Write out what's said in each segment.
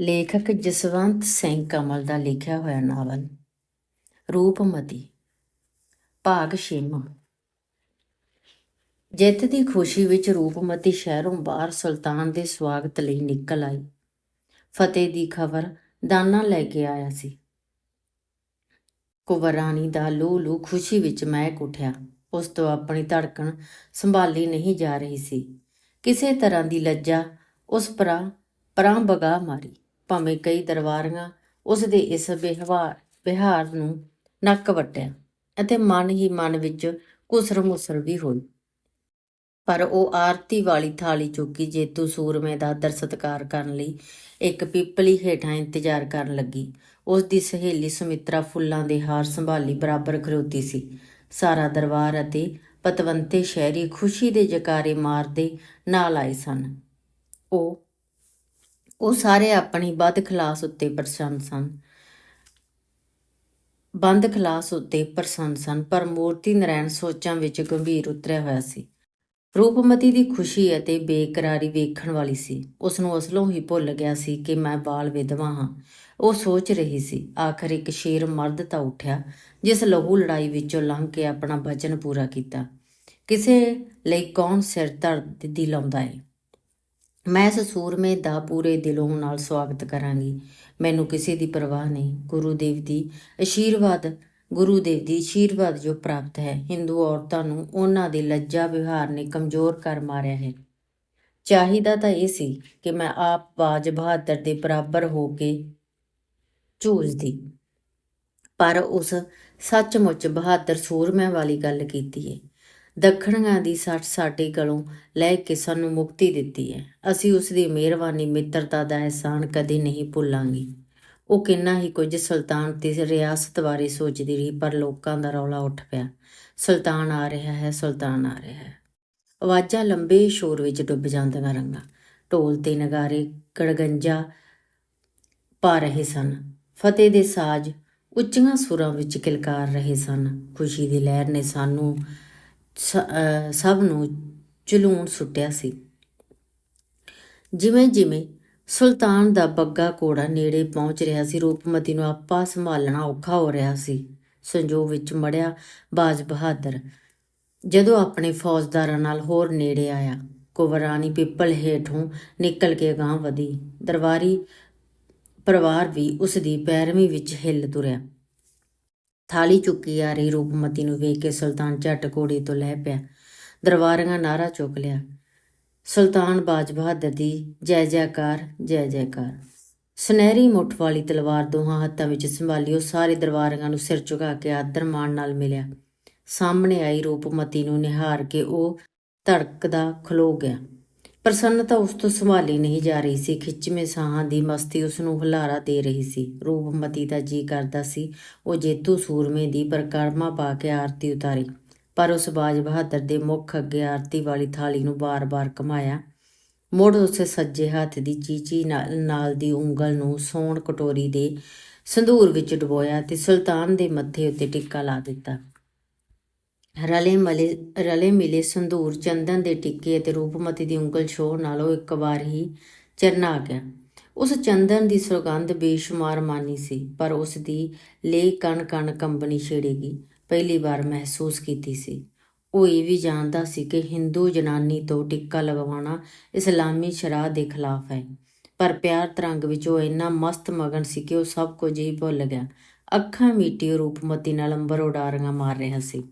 ਲੇਖਕ ਜਸਵੰਤ ਸਿੰਘ ਕਮਲ ਦਾ ਲਿਖਿਆ ਹੋਇਆ ਨਾਵਲ, ਰੂਪਮਤੀ, ਭਾਗ ਛੇਵਾਂ। ਜਿੱਤ ਦੀ ਖੁਸ਼ੀ ਵਿੱਚ ਰੂਪਮਤੀ ਸ਼ਹਿਰੋਂ ਬਾਹਰ ਸੁਲਤਾਨ ਦੇ ਸਵਾਗਤ ਲਈ ਨਿਕਲ ਆਈ। ਫਤਿਹ ਦੀ ਖਬਰ ਦਾਨਾ ਲੈ ਕੇ ਆਇਆ ਸੀ। ਕੁਵਰਾਨੀ ਦਾ ਲੂ ਲੂ ਖੁਸ਼ੀ ਵਿੱਚ ਮਹਿਕ ਉੱਠਿਆ। ਉਸ ਤੋਂ ਆਪਣੀ ਧੜਕਣ ਸੰਭਾਲੀ ਨਹੀਂ ਜਾ ਰਹੀ ਸੀ। ਕਿਸੇ ਤਰ੍ਹਾਂ ਦੀ ਲੱਜਾ ਉਸ ਪਰਾਂ ਪਰਾਂ ਬਗਾ ਮਾਰੀ। ਭਾਵੇਂ ਕਈ ਦਰਬਾਰੀਆਂ ਉਸ ਦੇ ਇਸ ਵਿਵਹਾਰ ਵਿਹਾਰ ਨੂੰ ਨੱਕ ਵੱਟਿਆ ਅਤੇ ਮਨ ਹੀ ਮਨ ਵਿੱਚ ਕੁਸਰ ਮੁਸਰ ਵੀ ਹੋਈ। ਪਰ ਉਹ ਆਰਤੀ ਵਾਲੀ ਥਾਲੀ ਚੁੱਕੀ ਜੇਤੂ ਸੂਰਮੇ ਦਾ ਆਦਰ ਸਤਿਕਾਰ ਕਰਨ ਲਈ ਇੱਕ ਪਿੱਪਲੀ ਹੇਠਾਂ ਇੰਤਜ਼ਾਰ ਕਰਨ ਲੱਗੀ। ਉਸ ਦੀ ਸਹੇਲੀ ਸੁਮਿਤਰਾ ਫੁੱਲਾਂ ਦੇ ਹਾਰ ਸੰਭਾਲੀ ਬਰਾਬਰ ਖਲੋਤੀ ਸੀ। ਸਾਰਾ ਦਰਬਾਰ ਅਤੇ ਪਤਵੰਤੇ ਸ਼ਹਿਰੀ ਖੁਸ਼ੀ ਦੇ ਜਕਾਰੇ ਮਾਰਦੇ ਨਾਲ ਆਏ ਸਨ। ਉਹ ਉਹ ਸਾਰੇ ਆਪਣੀ ਵੱਧ ਖਲਾਸ ਉੱਤੇ ਪ੍ਰਸੰਨ ਸਨ। ਬੰਦ ਖਲਾਸ ਉੱਤੇ ਪ੍ਰਸੰਨ ਸਨ, ਪਰ ਮੂਰਤੀ ਨਰੈਣ ਸੋਚਾਂ ਵਿੱਚ ਗੰਭੀਰ ਉਤਰਿਆ ਹੋਇਆ ਸੀ। ਰੂਪਮਤੀ ਦੀ ਖੁਸ਼ੀ ਅਤੇ ਬੇਕਰਾਰੀ ਵੇਖਣ ਵਾਲੀ ਸੀ। ਉਸ ਨੂੰ ਅਸਲੋਂ ਹੀ ਭੁੱਲ ਗਿਆ ਸੀ ਕਿ ਮੈਂ ਬਾਲ ਵਿਧਵਾ ਹਾਂ। ਉਹ ਸੋਚ ਰਹੀ ਸੀ, ਆਖਰ ਇੱਕ ਸ਼ੇਰ ਮਰਦ ਤਾਂ ਉੱਠਿਆ, ਜਿਸ ਲਹੂ ਲੜਾਈ ਵਿੱਚੋਂ ਲੰਘ ਕੇ ਆਪਣਾ ਵਚਨ ਪੂਰਾ ਕੀਤਾ। ਕਿਸੇ ਲਈ ਕੌਣ ਸਿਰ ਧੜ ਦੀ ਲਾਉਂਦਾ ਹੈ ਮੈਂ ਇਸ ਸੂਰਮੇ ਦਾ ਪੂਰੇ ਦਿਲੋਂ ਨਾਲ ਸਵਾਗਤ ਕਰਾਂਗੀ। ਮੈਨੂੰ ਕਿਸੇ ਦੀ ਪਰਵਾਹ ਨਹੀਂ। ਗੁਰੂ ਦੇਵ ਦੀ ਅਸ਼ੀਰਵਾਦ ਗੁਰੂ ਦੇਵ ਦੀ ਅਸ਼ੀਰਵਾਦ ਜੋ ਪ੍ਰਾਪਤ ਹੈ। ਹਿੰਦੂ ਔਰਤਾਂ ਨੂੰ ਉਹਨਾਂ ਦੇ ਲੱਜਾ ਵਿਹਾਰ ਨੇ ਕਮਜ਼ੋਰ ਕਰ ਮਾਰਿਆ ਹੈ। ਚਾਹੀਦਾ ਤਾਂ ਇਹ ਸੀ ਕਿ ਮੈਂ ਆਪ ਬਾਜ ਬਹਾਦਰ ਦੇ ਬਰਾਬਰ ਹੋ ਕੇ ਝੂਲਦੀ ਪਰ ਉਸ ਸੱਚਮੁੱਚ ਬਹਾਦਰ ਸੂਰਮਿਆਂ ਵਾਲੀ ਗੱਲ ਕੀਤੀ ਹੈ ਦੱਖਣੀਆਂ ਦੀ ਸੱਟ ਸਾਡੇ ਗਲੋਂ ਲੈ ਕੇ ਸਾਨੂੰ ਮੁਕਤੀ ਦਿੱਤੀ ਹੈ। ਅਸੀਂ ਉਸ ਦੀ ਮਿਹਰਬਾਨੀ, ਮਿੱਤਰਤਾ ਦਾ ਅਹਿਸਾਨ ਕਦੇ ਨਹੀਂ ਭੁੱਲਾਂਗੇ। ਉਹ ਕਿੰਨਾ ਹੀ ਕੁਝ ਸੁਲਤਾਨ ਤੇ ਰਿਆਸਤ ਬਾਰੇ ਸੋਚਦੀ ਰਹੀ, ਪਰ ਲੋਕਾਂ ਦਾ ਰੌਲਾ ਉੱਠ ਪਿਆ। ਸੁਲਤਾਨ ਆ ਰਿਹਾ ਹੈ, ਸੁਲਤਾਨ ਆ ਰਿਹਾ ਹੈ। ਆਵਾਜ਼ਾਂ ਲੰਬੇ ਸ਼ੋਰ ਵਿੱਚ ਡੁੱਬ ਜਾਂਦੀਆਂ ਰੰਗਾਂ ਢੋਲ ਤੇ ਨਗਾਰੇ ਕੜਗੰਜਾ ਪਾ ਰਹੇ ਸਨ। ਫਤਿਹ ਦੇ ਸਾਜ਼ ਉੱਚੀਆਂ ਸੁਰਾਂ ਵਿੱਚ ਕਿਲਕਾਰ ਰਹੇ ਸਨ। ਖੁਸ਼ੀ ਦੀ ਲਹਿਰ ਨੇ ਸਾਨੂੰ ਸਭ ਨੂੰ ਜਲੂਣ ਸੁੱਟਿਆ ਸੀ। ਜਿਵੇਂ ਜਿਵੇਂ ਸੁਲਤਾਨ ਦਾ ਬੱਗਾ ਕੋੜਾ ਨੇੜੇ ਪਹੁੰਚ ਰਿਹਾ ਸੀ, ਰੂਪਮਤੀ ਨੂੰ ਆਪਾ ਸੰਭਾਲਣਾ ਔਖਾ ਹੋ ਰਿਹਾ ਸੀ। ਸੰਜੋਗ ਵਿੱਚ ਮੜਿਆ ਬਾਜ ਬਹਾਦਰ, ਜਦੋਂ ਆਪਣੇ ਫੌਜਦਾਰਾਂ ਨਾਲ ਹੋਰ ਨੇੜੇ ਆਇਆ, ਕੁਵਰਾਨੀ ਪਿੱਪਲ ਹੇਠੋਂ ਨਿਕਲ ਕੇ ਗਾਂ ਵਧੀ। ਦਰਬਾਰੀ ਪਰਿਵਾਰ ਵੀ ਉਸ ਦੀ ਪੈਰਵੀਂ ਵਿੱਚ ਹਿੱਲ ਤੁਰਿਆ। ਥਾਲੀ ਚੁੱਕੀ ਆ ਰਹੀ ਰੂਪਮਤੀ ਨੂੰ ਵੇਖ ਕੇ ਸੁਲਤਾਨ ਝਟ ਘੋੜੇ ਤੋਂ ਲੈ ਪਿਆ। ਦਰਬਾਰੀਆਂ ਨਾਰਾ ਚੁੱਕ ਲਿਆ। ਸੁਲਤਾਨ ਬਾਜ ਬਹਾਦਰ ਦੀ ਜੈ ਜੈਕਾਰ ਜੈ ਜੈਕਾਰ। ਸੁਨਹਿਰੀ ਮੁੱਠ ਵਾਲੀ ਤਲਵਾਰ ਦੋਹਾਂ ਹੱਥਾਂ ਵਿੱਚ ਸੰਭਾਲੀ ਉਹ ਸਾਰੇ ਦਰਬਾਰੀਆਂ ਨੂੰ ਸਿਰ ਝੁਕਾ ਕੇ ਆਦਰ ਮਾਣ ਨਾਲ ਮਿਲਿਆ। ਸਾਹਮਣੇ ਆਈ ਰੂਪਮਤੀ ਨੂੰ ਨਿਹਾਰ ਕੇ ਉਹ ਧੜਕਦਾ ਖਲੋ ਗਿਆ। ਪ੍ਰਸੰਨਤਾ ਉਸ ਤੋਂ ਸੰਭਾਲੀ ਨਹੀਂ ਜਾ ਰਹੀ ਸੀ। ਖਿੱਚਵੇਂ ਸਾਹਾਂ ਦੀ ਮਸਤੀ ਉਸ ਨੂੰ ਹੁਲਾਰਾ ਦੇ ਰਹੀ ਸੀ। ਰੂਪਮਤੀ ਦਾ ਜੀ ਕਰਦਾ ਸੀ। ਉਹ ਜੇਤੂ ਸੂਰਮੇ ਦੀ ਪਰਕਰਮਾ ਪਾ ਕੇ ਆਰਤੀ ਉਤਾਰੀ। ਪਰ ਉਸ ਬਾਜ ਬਹਾਦਰ ਦੇ ਮੁਖ ਅੱਗੇ ਆਰਤੀ ਵਾਲੀ ਥਾਲੀ ਨੂੰ ਬਾਰ-ਬਾਰ ਘਮਾਇਆ। ਮੁੜ ਉਸੇ ਸੱਜੇ ਹੱਥ ਦੀ ਚੀਚੀ ਨਾਲ ਨਾਲ ਦੀ ਉਂਗਲ ਨੂੰ ਸੋਨ ਕਟੋਰੀ ਦੇ ਸੰਧੂਰ ਵਿੱਚ ਡਬੋਇਆ ਤੇ ਸੁਲਤਾਨ ਦੇ ਮੱਥੇ ਉੱਤੇ ਟਿੱਕਾ ਲਾ ਦਿੱਤਾ। ਰਲੇ ਮਲੇ, ਰਲੇ ਮਿਲੇ ਸੰਧੂਰ ਚੰਦਨ ਦੇ ਟਿੱਕੇ ਅਤੇ ਰੂਪਮਤੀ ਦੀ ਉਂਗਲ ਛੋਹ ਨਾਲੋਂ ਇੱਕ ਵਾਰ ਹੀ ਚਰਨਾ ਆ ਗਿਆ। ਉਸ ਚੰਦਨ ਦੀ ਸੁਗੰਧ ਬੇਸ਼ੁਮਾਰ ਮਾਨੀ ਸੀ, ਪਰ ਉਸ ਦੀ ਲੇ ਕਣ ਕਣ ਕੰਬਣੀ ਛੇੜੇਗੀ, ਪਹਿਲੀ ਵਾਰ ਮਹਿਸੂਸ ਕੀਤੀ ਸੀ। ਉਹ ਇਹ ਵੀ ਜਾਣਦਾ ਸੀ ਕਿ ਹਿੰਦੂ ਜਨਾਨੀ ਤੋਂ ਟਿੱਕਾ ਲਗਵਾਉਣਾ ਇਸਲਾਮੀ ਸ਼ਰਾਅ ਦੇ ਖਿਲਾਫ ਹੈ, ਪਰ ਪਿਆਰ ਤਰੰਗ ਵਿੱਚ ਉਹ ਇੰਨਾ ਮਸਤ ਮਗਨ ਸੀ ਕਿ ਉਹ ਸਭ ਕੁਝ ਹੀ ਭੁੱਲ ਗਿਆ। ਅੱਖਾਂ ਮੀਟੀ ਉਹ ਰੂਪਮਤੀ ਨਾਲ ਅੰਬਰ ਉਡਾਰੀਆਂ ਮਾਰ ਰਿਹਾ ਸੀ।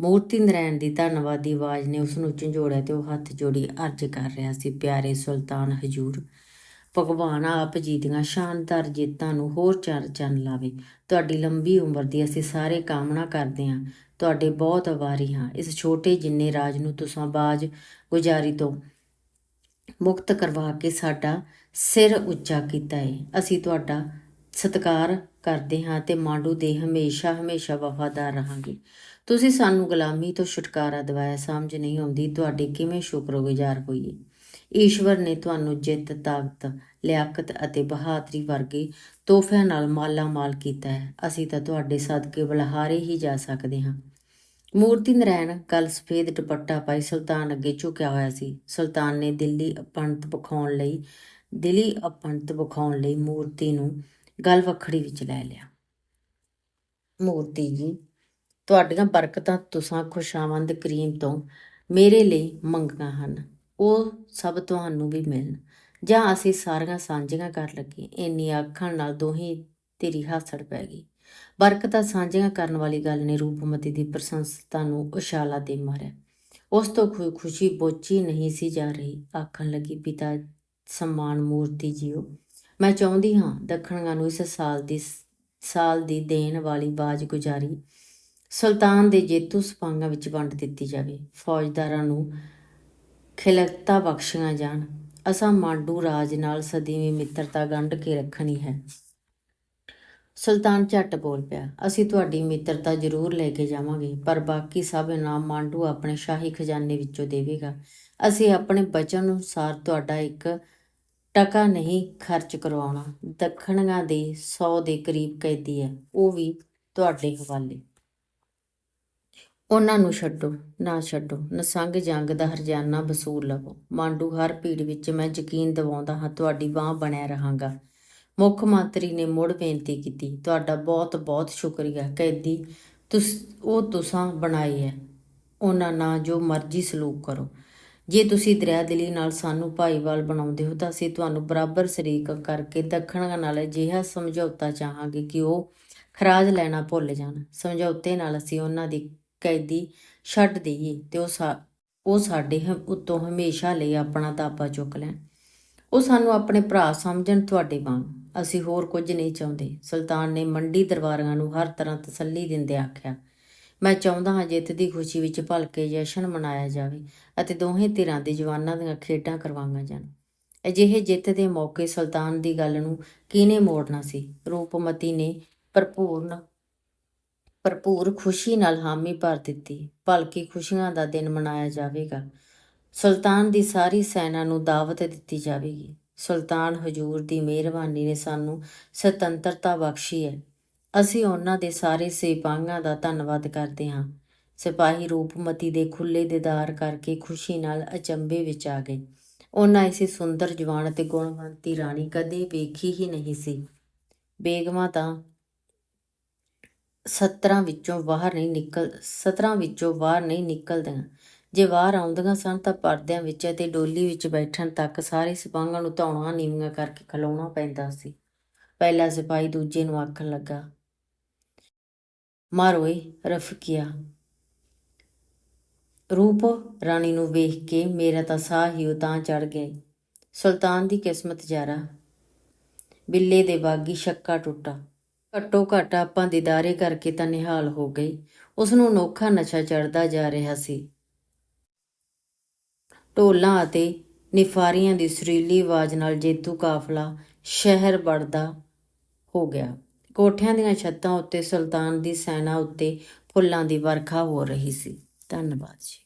ਮੂਰਤੀ ਨਰੈਣ ਦੀ ਧੰਨਵਾਦੀ ਆਵਾਜ਼ ਨੇ ਉਸ ਨੂੰ ਝੰਜੋੜਿਆ ਤੇ ਉਹ ਹੱਥ ਜੋੜੀ ਅਰਜ਼ ਕਰ ਰਿਹਾ ਸੀ, ਪਿਆਰੇ ਸੁਲਤਾਨ ਹਜੂਰ, ਭਗਵਾਨ ਆਪ ਜੀ ਦੀਆਂ ਸ਼ਾਨਦਾਰ ਜੀਤਾਂ ਨੂੰ ਹੋਰ ਚੰਨ ਚੰਨ ਲਾਵੇ। ਤੁਹਾਡੀ ਲੰਬੀ ਉਮਰ ਦੀ ਅਸੀਂ ਸਾਰੇ ਕਾਮਨਾ ਕਰਦੇ ਹਾਂ। ਤੁਹਾਡੇ ਬਹੁਤ ਆਭਾਰੀ ਹਾਂ। ਇਸ ਛੋਟੇ ਜਿੰਨੇ ਰਾਜ ਨੂੰ ਤੁਸੀਂ ਬਾਜ ਗੁਜ਼ਾਰੀ ਤੋਂ ਮੁਕਤ ਕਰਵਾ ਕੇ ਸਾਡਾ ਸਿਰ ਉੱਚਾ ਕੀਤਾ ਹੈ ਅਸੀਂ ਤੁਹਾਡਾ ਸਤਿਕਾਰ ਕਰਦੇ ਹਾਂ ਤੇ ਮਾਂਡੂ ਦੇ ਹਮੇਸ਼ਾ ਹਮੇਸ਼ਾ ਵਫਾਦਾਰ ਰਹਾਂਗੇ। ਤੁਸੀਂ ਸਾਨੂੰ ਗੁਲਾਮੀ ਤੋਂ ਛੁਟਕਾਰਾ ਦਿਵਾਇਆ, ਸਮਝ ਨਹੀਂ ਆਉਂਦੀ ਤੁਹਾਡੇ ਕਿਵੇਂ ਸ਼ੁਕਰਗੁਜ਼ਾਰ ਹੋਈਏ। ਈਸ਼ਵਰ ਨੇ ਤੁਹਾਨੂੰ ਜਿੱਤ, ਤਾਕਤ, ਲਿਆਕਤ ਅਤੇ ਬਹਾਦਰੀ ਵਰਗੇ ਤੋਹਫਿਆਂ ਨਾਲ ਮਾਲਾ ਮਾਲ ਕੀਤਾ ਹੈ। ਅਸੀਂ ਤਾਂ ਤੁਹਾਡੇ ਸਦਕੇ ਬਲਹਾਰੇ ਹੀ ਜਾ ਸਕਦੇ ਹਾਂ। ਮੂਰਤੀ ਨਰੈਣ ਕੱਲ ਸਫੇਦ ਦੁਪੱਟਾ ਪਾਈ ਸੁਲਤਾਨ ਅੱਗੇ ਝੁਕਿਆ ਹੋਇਆ ਸੀ। ਸੁਲਤਾਨ ਨੇ ਦਿੱਲੀ ਅਪਣਤ ਵਿਖਾਉਣ ਲਈ, ਦਿੱਲੀ ਅਪਣਤ ਵਿਖਾਉਣ ਲਈ ਮੂਰਤੀ ਨੂੰ ਗੱਲ ਵਖੜੀ ਵਿੱਚ ਲੈ ਲਿਆ। ਮੂਰਤੀ ਜੀ, ਤੁਹਾਡੀਆਂ ਬਰਕਤਾਂ ਤੁਸਾਂ ਖੁਸ਼ਾਵੰਦ ਕਰੀਮ ਤੋਂ ਮੇਰੇ ਲਈ ਮੰਗੀਆਂ ਹਨ। ਉਹ ਸਭ ਤੁਹਾਨੂੰ ਵੀ ਮਿਲਣ। ਜਾਂ ਅਸੀਂ ਸਾਰੀਆਂ ਸਾਂਝੀਆਂ ਕਰ ਲੱਗੇ ਇੰਨੀ ਆਖਣ ਨਾਲ ਦੋਹੀ ਤੇਰੀ ਹਾਸੜ ਪੈ ਗਈ। ਬਰਕਤਾਂ ਸਾਂਝੀਆਂ ਕਰਨ ਵਾਲੀ ਗੱਲ ਨੇ ਰੂਪਮਤੀ ਦੀ ਪ੍ਰਸ਼ੰਸਤਾ ਨੂੰ ਉਛਾਲਾ ਦੇ ਮਾਰਿਆ। ਉਸ ਤੋਂ ਕੋਈ ਖੁਸ਼ੀ ਬੋਚੀ ਨਹੀਂ ਸੀ ਜਾ ਰਹੀ। ਆਖਣ ਲੱਗੀ, ਪਿਤਾ ਸਮਾਨ ਮੂਰਤੀ ਜੀਓ। ਮੈਂ ਚਾਹੁੰਦੀ ਹਾਂ ਦੱਖਣੀਆਂ ਨੂੰ ਇਸ ਸਾਲ ਦੀ ਸਾਲ ਦੀ ਦੇਣ ਵਾਲੀ ਬਾਜ ਗੁਜ਼ਾਰੀ ਸੁਲਤਾਨ ਦੇ ਜੇਤੂ ਸਪਾਂਗਾਂ ਵਿੱਚ ਵੰਡ ਦਿੱਤੀ ਜਾਵੇ। ਫੌਜਦਾਰਾਂ ਨੂੰ ਖਿਲਕਤਾ ਬਖਸ਼ੀਆਂ ਜਾਣ। ਅਸਾਂ ਮਾਂਡੂ ਰਾਜ ਨਾਲ ਸਦੀਵੀਂ ਮਿੱਤਰਤਾ ਗੰਢ ਕੇ ਰੱਖਣੀ ਹੈ। ਸੁਲਤਾਨ ਝੱਟ ਬੋਲ ਪਿਆ, ਅਸੀਂ ਤੁਹਾਡੀ ਮਿੱਤਰਤਾ ਜ਼ਰੂਰ ਲੈ ਕੇ ਜਾਵਾਂਗੇ, ਪਰ ਬਾਕੀ ਸਭ ਇਨਾਮ ਮਾਂਡੂ ਆਪਣੇ ਸ਼ਾਹੀ ਖਜ਼ਾਨੇ ਵਿੱਚੋਂ ਦੇਵੇਗਾ। ਅਸੀਂ ਆਪਣੇ ਬਚਨ ਅਨੁਸਾਰ ਤੁਹਾਡਾ ਇੱਕ ਟਕਾ ਨਹੀਂ ਖਰਚ ਕਰਵਾਉਣਾ। ਦੱਖਣੀਆਂ ਦੇ 100 ਦੇ ਕਰੀਬ ਕੈਦੀ ਹੈ। ਉਹ ਵੀ ਤੁਹਾਡੇ ਹਵਾਲੇ। ਉਹਨਾਂ ਨੂੰ ਛੱਡੋ, ਨਾ ਛੱਡੋ। ਨਸੰਗ ਜੰਗ ਦਾ ਹਰਜਾਨਾ ਵਸੂਲ ਲਵੋ। ਮਾਂਡੂ ਹਰ ਭੀੜ ਵਿੱਚ ਮੈਂ ਯਕੀਨ ਦਿਵਾਉਂਦਾ ਹਾਂ, ਤੁਹਾਡੀ ਬਾਹ ਬਣਿਆ ਰਹਾਂਗਾ। ਮੁੱਖ ਮੰਤਰੀ ਨੇ ਮੁੜ ਬੇਨਤੀ ਕੀਤੀ। ਤੁਹਾਡਾ ਬਹੁਤ ਬਹੁਤ ਸ਼ੁਕਰੀਆ। ਕੈਦੀ, ਤੁਸ, ਉਹ ਤੁਸਾਂ ਬਣਾਈ ਹੈ। ਉਹਨਾਂ ਨਾਲ ਜੋ ਮਰਜ਼ੀ ਸਲੂਕ ਕਰੋ। ਜੇ ਤੁਸੀਂ ਦਰਿਆ ਦਰਿਆਦਿਲੀ ਨਾਲ ਸਾਨੂੰ ਭਾਈਵਾਲ ਬਣਾਉਂਦੇ ਹੋ, ਤਾਂ ਅਸੀਂ ਤੁਹਾਨੂੰ ਬਰਾਬਰ ਸ਼ਰੀਕ ਕਰਕੇ ਦੱਖਣਾਂ ਨਾਲ ਅਜਿਹਾ ਸਮਝੌਤਾ ਚਾਹਾਂਗੇ ਕਿ ਉਹ ਖਰਾਜ ਲੈਣਾ ਭੁੱਲ ਜਾਣ। ਸਮਝੌਤੇ ਨਾਲ ਅਸੀਂ ਉਹਨਾਂ ਦੀ ਕੈਦੀ ਛੱਡ ਦੇਈਏ ਤੇ ਉਹ ਸਾ- ਉਹ ਸਾਡੇ ਹ- ਉੱਤੋਂ ਹਮੇਸ਼ਾ ਲਈ ਆਪਣਾ ਦਾਬਾ ਚੁੱਕ ਲੈਣ। ਉਹ ਸਾਨੂੰ ਆਪਣੇ ਭਰਾ ਸਮਝਣ ਤੁਹਾਡੇ ਵਾਂਗ। ਅਸੀਂ ਹੋਰ ਕੁਝ ਨਹੀਂ ਚਾਹੁੰਦੇ। ਸੁਲਤਾਨ ਨੇ ਮੰਡੀ ਦਰਬਾਰੀਆਂ ਨੂੰ ਹਰ ਤਰ੍ਹਾਂ ਤਸੱਲੀ ਦਿੰਦੇ ਆਖਿਆ। ਮੈਂ ਚਾਹੁੰਦਾ ਹਾਂ ਜਿੱਤ ਦੀ ਖੁਸ਼ੀ ਵਿੱਚ ਭਲਕੇ ਜਸ਼ਨ ਮਨਾਇਆ ਜਾਵੇ ਅਤੇ ਦੋਹੇ ਧਿਰਾਂ ਦੇ ਜਵਾਨਾਂ ਦੀਆਂ ਖੇਡਾਂ ਕਰਵਾਈਆਂ ਜਾਣ। ਅਜਿਹੇ ਜਿੱਤ ਦੇ ਮੌਕੇ ਸੁਲਤਾਨ ਦੀ ਗੱਲ ਨੂੰ ਕਿਹਨੇ ਮੋੜਨਾ ਸੀ? ਰੂਪਮਤੀ ਨੇ ਭਰਪੂਰਨ, ਭਰਪੂਰ ਖੁਸ਼ੀ ਨਾਲ ਹਾਮੀ ਭਰ ਦਿੱਤੀ, ਭਲਕੇ ਖੁਸ਼ੀਆਂ ਦਾ ਦਿਨ ਮਨਾਇਆ ਜਾਵੇਗਾ। ਸੁਲਤਾਨ ਦੀ ਸਾਰੀ ਸੈਨਾ ਨੂੰ ਦਾਵਤ ਦਿੱਤੀ ਜਾਵੇਗੀ। ਸੁਲਤਾਨ ਹਜੂਰ ਦੀ ਮਿਹਰਬਾਨੀ ਨੇ ਸਾਨੂੰ ਸੁਤੰਤਰਤਾ ਬਖਸ਼ੀ ਹੈ। ਅਸੀਂ ਉਹਨਾਂ ਦੇ ਸਾਰੇ ਸਿਪਾਹੀਆਂ ਦਾ ਧੰਨਵਾਦ ਕਰਦੇ ਹਾਂ। ਸਿਪਾਹੀ ਰੂਪਮਤੀ ਦੇ ਖੁੱਲੇ ਦੀਦਾਰ ਕਰਕੇ ਖੁਸ਼ੀ ਨਾਲ ਅਚੰਬੇ ਵਿੱਚ ਆ ਗਏ। ਉਹਨਾਂ ਇਸੇ ਸੁੰਦਰ, ਜਵਾਨ ਅਤੇ ਗੁਣਵੰਤੀ ਰਾਣੀ ਕਦੇ ਵੇਖੀ ਹੀ ਨਹੀਂ ਸੀ। ਬੇਗਮਾਂ ਤਾਂ 17 ਵਿੱਚੋਂ ਬਾਹਰ ਨਹੀਂ ਨਿਕਲ 17 ਵਿੱਚੋਂ ਬਾਹਰ ਨਹੀਂ ਨਿਕਲਦੀਆਂ। ਜੇ ਬਾਹਰ ਆਉਂਦੀਆਂ ਸਨ ਤਾਂ ਪਰਦਿਆਂ ਵਿੱਚ ਅਤੇ ਡੋਲੀ ਵਿੱਚ ਬੈਠਣ ਤੱਕ ਸਾਰੇ ਸਿਪਾਹੀਆਂ ਨੂੰ ਧੌਣਾ, ਨੀਵੀਆਂ ਕਰਕੇ ਖਲੋਣਾ ਪੈਂਦਾ ਸੀ। ਪਹਿਲਾ ਸਿਪਾਹੀ ਦੂਜੇ ਨੂੰ ਆਖਣ ਲੱਗਾ ਮਾਰੋਏ ਰਫਕੀਆ। ਰੂਪ ਰਾਣੀ ਨੂੰ ਵੇਖ ਕੇ ਮੇਰਾ ਤਾਂ ਸਾਹ ਹੀ ਉਤਾਂ ਚੜ ਗਿਆ ਈ। ਸੁਲਤਾਨ ਦੀ ਕਿਸਮਤ ਜਾਰਾ। ਬਿੱਲੇ ਦੇ ਬਾਗੀ ਸ਼ੱਕਾ ਟੁੱਟਾ। ਘੱਟੋ ਘੱਟ ਆਪਾਂ ਦੀਦਾਰੇ ਕਰਕੇ ਤਾਂ ਨਿਹਾਲ ਹੋ ਗਈ ਉਸ ਨੂੰ ਅਨੋਖਾ ਨਸ਼ਾ ਚੜਦਾ ਜਾ ਰਿਹਾ ਸੀ। ਢੋਲਾਂ ਅਤੇ ਨਿਫਾਰੀਆਂ ਦੀ ਸੁਰੀਲੀ ਆਵਾਜ਼ ਨਾਲ ਜੇਤੂ ਕਾਫਲਾ ਸ਼ਹਿਰ ਵੜਦਾ ਹੋ ਗਿਆ। ਕੋਠਿਆਂ ਦੀਆਂ ਛੱਤਾਂ ਉੱਤੇ ਸੁਲਤਾਨ ਦੀ ਸੈਨਾ ਉੱਤੇ ਫੁੱਲਾਂ ਦੀ ਵਰਖਾ ਹੋ ਰਹੀ ਸੀ। ਧੰਨਵਾਦ ਜੀ।